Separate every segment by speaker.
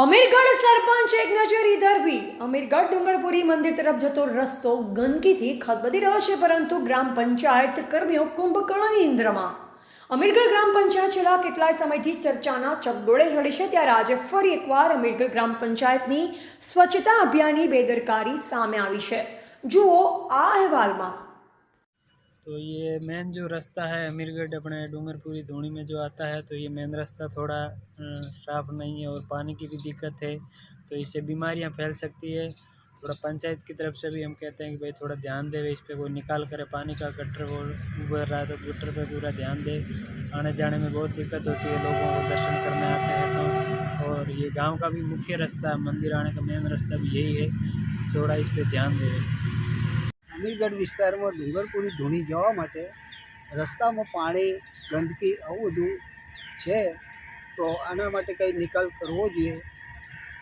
Speaker 1: અમીરગઢ સરપંચ એક નજર ઇધર ભી અમીરગઢ ડુંગરપુરી મંદિર તરફ જતો રસ્તો ગંદકીથી ખદબદી રહ્યો છે, પરંતુ ગ્રામ પંચાયત કર્મીઓ કુંભકર્ણની ઇન્દ્રમાં. અમીરગઢ ગ્રામ પંચાયત છેલ્લા કેટલાય સમયથી ચર્ચાના ચકડોળે ચડી છે, ત્યારે આજે ફરી એકવાર અમીરગઢ ગ્રામ પંચાયતની સ્વચ્છતા અભિયાનની બેદરકારી સામે આવી છે. જુઓ આ અહેવાલમાં.
Speaker 2: तो ये मेन जो रास्ता है अमीरगढ़ अपने डूंगरपुरी धोनी में जो आता है तो ये मेन रास्ता थोड़ा साफ़ नहीं है और पानी की भी दिक्कत है तो इससे बीमारियाँ फैल सकती है। थोड़ा पंचायत की तरफ़ से भी हम कहते हैं कि भाई थोड़ा ध्यान दे, इस पर कोई निकाल करे पानी का गटर वो उबर रहा है तो गटर पर पूरा ध्यान दे। आने जाने में बहुत दिक्कत होती है, लोगों को दर्शन करने आते हैं तो। और ये गाँव का भी मुख्य रास्ता, मंदिर आने का मेन रास्ता भी यही है, थोड़ा इस पर ध्यान दे।
Speaker 3: અમીરગઢ વિસ્તારમાં ડુંગરપુરી ધૂણી જવા માટે રસ્તામાં પાણી, ગંદકી આવું બધું છે, તો આના માટે કંઈ નિકાલ કરવો જોઈએ.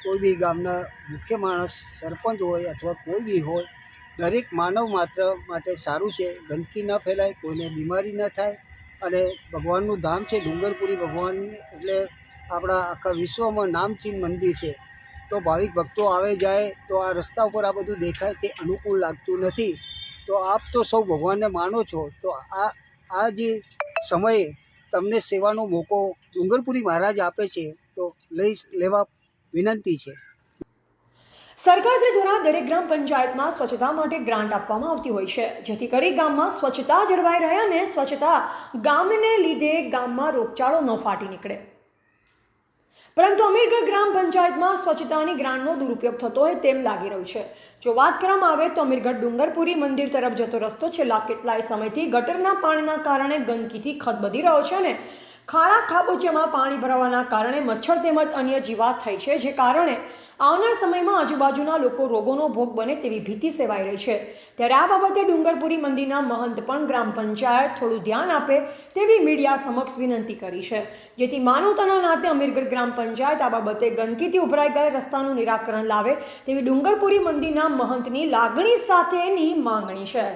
Speaker 3: કોઈ બી ગામના મુખ્ય માણસ, સરપંચ હોય અથવા કોઈ બી હોય, દરેક માનવ માત્ર માટે સારું છે. ગંદકી ન ફેલાય, કોઈને બીમારી ન થાય અને ભગવાનનું ધામ છે ડુંગરપુરી ભગવાન એટલે આપણા આખા વિશ્વમાં નામચીન મંદિર છે. તો ભાવિક ભક્તો આવે જાય, તો આ રસ્તા ઉપર આ બધું દેખાય તે અનુકૂળ લાગતું નથી. તો આપ તો સૌ ભગવાનને માનો છો, તો આ આ જે સમયે તમને સેવાનો મોકો ડુંગરપુરી મહારાજ આપે છે, તો લઈ લેવા વિનંતી છે.
Speaker 1: સરકારશ્રી દ્વારા દરેક ગ્રામ પંચાયતમાં સ્વચ્છતા માટે ગ્રાન્ટ આપવામાં આવતી હોય છે. જેથી કરી ગામમાં સ્વચ્છતા જળવાઈ રહે અને સ્વચ્છતા ગામને લીધે ગામમાં રોગચાળો ન ફાટી નીકળે. પરંતુ અમીરગઢ ગ્રામ પંચાયતમાં સ્વચ્છતાની ગ્રાન્ટનો દુરુપયોગ થતો હોય તેમ લાગી રહ્યું છે. જો વાત કરવામાં આવે તો અમીરગઢ ડુંગરપુરી મંદિર તરફ જતો રસ્તો છેલ્લા કેટલાય સમયથી ગટરના પાણીના કારણે ગંદકીથી ખદબદી રહ્યો છે અને ખાડા ખાબોચિયામાં પાણી ભરાવાના કારણે મચ્છર તેમજ અન્ય જીવાત થઈ છે, જે કારણે આવનાર સમયમાં આજુબાજુના લોકો રોગોનો ભોગ બને તેવી ભીતિ સેવાઈ રહી છે. ત્યારે આ બાબતે ડુંગરપુરી મંદિરના મહંત પણ ગ્રામ પંચાયત થોડું ધ્યાન આપે તેવી મીડિયા સમક્ષ વિનંતી કરી છે. જેથી માનવતાના નાતે અમીરગઢ ગ્રામ પંચાયત આ બાબતે ગંદકીથી ઉભરાઈ ગયેલ રસ્તાનું નિરાકરણ લાવે તેવી ડુંગરપુરી મંદિરના મહંતની લાગણી સાથેની માંગણી છે.